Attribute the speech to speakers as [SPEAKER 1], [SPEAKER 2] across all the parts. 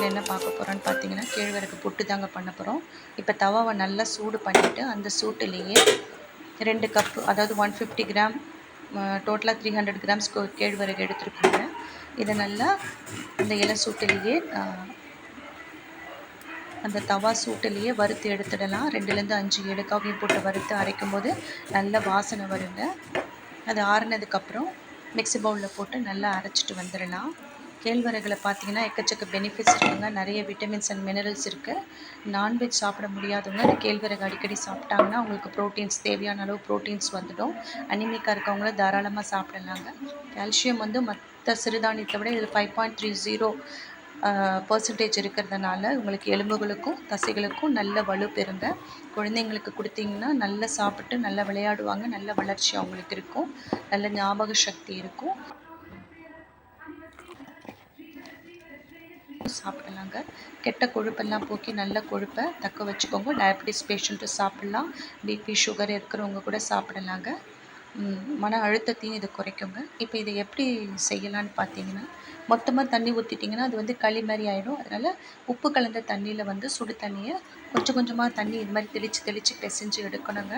[SPEAKER 1] வீடியோவில் என்ன பார்க்க போகிறோன்னு பார்த்தீங்கன்னா கேழ்வரகு புட்டு தாங்க பண்ண போகிறோம் இப்போ தவாவை நல்லா சூடு பண்ணிவிட்டு அந்த சூட்டுலேயே ரெண்டு கப்பு அதாவது ஒன் ஃபிஃப்டி கிராம் டோட்டலாக த்ரீ ஹண்ட்ரட் கிராம்ஸ் கேழ்வரகு எடுத்துருக்கோங்க. இதை நல்லா அந்த இலை சூட்டுலேயே அந்த தவா சூட்டுலேயே வறுத்து எடுத்துடலாம். ரெண்டுலேருந்து அஞ்சு எடுக்காவையும் போட்டு வறுத்து அரைக்கும் போது நல்ல வாசனை வருங்க. அது ஆறுனதுக்கப்புறம் மிக்ஸி பவுலில் போட்டு நல்லா அரைச்சிட்டு வந்துடலாம். கேழ்வரகுல பார்த்தீங்கன்னா எக்கச்சக்க பெனிஃபிட்ஸ் இருக்குங்க. நிறைய விட்டமின்ஸ் அண்ட் மினரல்ஸ் இருக்குது நான்வெஜ் சாப்பிட முடியாதவங்க அந்த கேழ்வரகு அடிக்கடி சாப்பிட்டாங்கன்னா அவங்களுக்கு ப்ரோட்டீன்ஸ் தேவையான அளவு ப்ரோட்டீன்ஸ் வந்துடும். அனிமிக்காக இருக்கவங்கள தாராளமாக சாப்பிடலாங்க. கால்சியம் வந்து மற்ற சிறுதானியத்தை விட இதில் five point three zero percentage இருக்கிறதுனால உங்களுக்கு எலும்புகளுக்கும் தசைகளுக்கும் நல்ல வலு பெறுங்க. குழந்தைங்களுக்கு கொடுத்தீங்கன்னா நல்லா சாப்பிட்டு நல்லா விளையாடுவாங்க. நல்ல வளர்ச்சி அவங்களுக்கு இருக்கும். நல்ல ஞாபக சக்தி இருக்கும். சாப்பிடலாங்க. கெட்ட கொழுப்பெல்லாம் போக்கி நல்ல கொழுப்பை தக்க வச்சுக்கோங்க. டயபெட்டிஸ் பேஷண்ட்டு சாப்பிட்லாம். பிபி சுகர் இருக்கிறவங்க கூட சாப்பிடலாங்க. மன அழுத்தத்தையும் இது குறைக்குங்க. இப்போ இதை எப்படி செய்யலான்னு பார்த்தீங்கன்னா மொத்தமாக தண்ணி ஊற்றிட்டிங்கன்னா அது வந்து களி மாதிரி ஆகிடும் அதனால் உப்பு கலந்த தண்ணியில் வந்து சுடு தண்ணியை கொஞ்சம் கொஞ்சமாக தண்ணி இது மாதிரி தெளித்து தெளித்து பிசைஞ்சு எடுக்கணுங்க.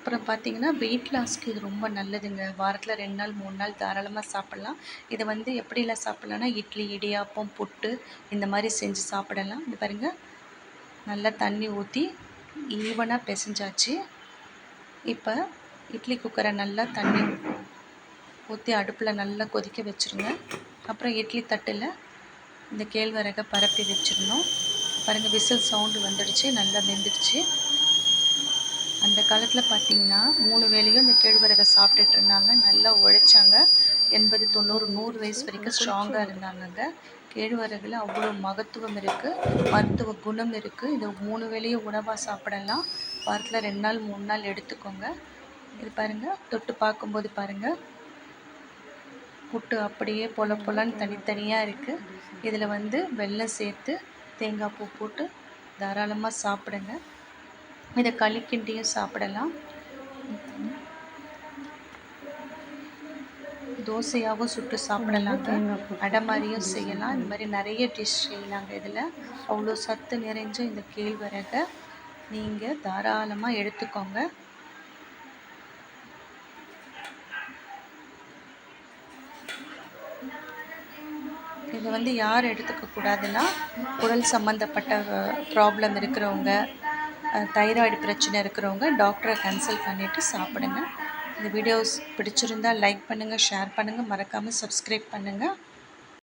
[SPEAKER 1] அப்புறம் பார்த்திங்கன்னா வெயிட் லாஸ்க்கு இது ரொம்ப நல்லதுங்க. வாரத்தில் ரெண்டு நாள் மூணு நாள் தாராளமாக சாப்பிட்லாம். இதை வந்து எப்படிலாம் சாப்பிட்லான்னா இட்லி இடியாப்பம் புட்டு இந்த மாதிரி செஞ்சு சாப்பிடலாம். இது பாருங்கள் நல்லா தண்ணி ஊற்றி ஈவனாக பிசைஞ்சாச்சு. இப்போ இட்லி குக்கரை நல்லா தண்ணி ஊற்றி அடுப்பில் நல்லா கொதிக்க வச்சுருங்க. அப்புறம் இட்லி தட்டில் இந்த கேழ்வரகை பரப்பி வச்சிடணும். பாருங்கள் விசில் சவுண்டு வந்துடுச்சு நல்லா வெந்துடுச்சு. அந்த காலத்தில் பார்த்திங்கன்னா மூணு வேலையும் இந்த கேழ்வரகை சாப்பிட்டுட்டு இருந்தாங்க. நல்லா உழைச்சாங்க. எண்பது தொண்ணூறு நூறு வயசு வரைக்கும் ஸ்ட்ராங்காக இருந்தாங்கங்க கேழ்வரகில். அவ்வளோ மகத்துவம் இருக்குது மருத்துவ குணம் இருக்குது இதை மூணு வேலையும் உணவாக சாப்பிடலாம். வாரத்தில் ரெண்டு நாள் மூணு நாள் எடுத்துக்கோங்க. இது பாருங்கள் தொட்டு பார்க்கும்போது பாருங்கள் புட்டு அப்படியே பொல பொலன்னு தனித்தனியாக இருக்குது இதில் வந்து வெள்ளம் சேர்த்து தேங்காய் பூ போட்டு தாராளமாக சாப்பிடுங்க. இதை களி கிண்டியும் சாப்பிடலாம். தோசையாகவும் சுட்டு சாப்பிடலாங்க அடை மாதிரியும் செய்யலாம். இந்த மாதிரி நிறைய டிஷ் செய்யலாங்க இதில். அவ்வளோ சத்து நிறைஞ்ச இந்த கேழ்வரகை நீங்கள் தாராளமாக எடுத்துக்கோங்க. இதை வந்து யார் எடுத்துக்க கூடாதுன்னா உடல் சம்மந்தப்பட்ட ப்ராப்ளம் இருக்கிறவங்க தைராய்டு பிரச்சனை இருக்கிறவங்க டாக்டரை கன்சல்ட் பண்ணிவிட்டு சாப்பிடுங்க. இந்த வீடியோஸ் பிடிச்சிருந்தால் லைக் பண்ணுங்கள் ஷேர் பண்ணுங்கள் மறக்காமல் சப்ஸ்கிரைப் பண்ணுங்கள்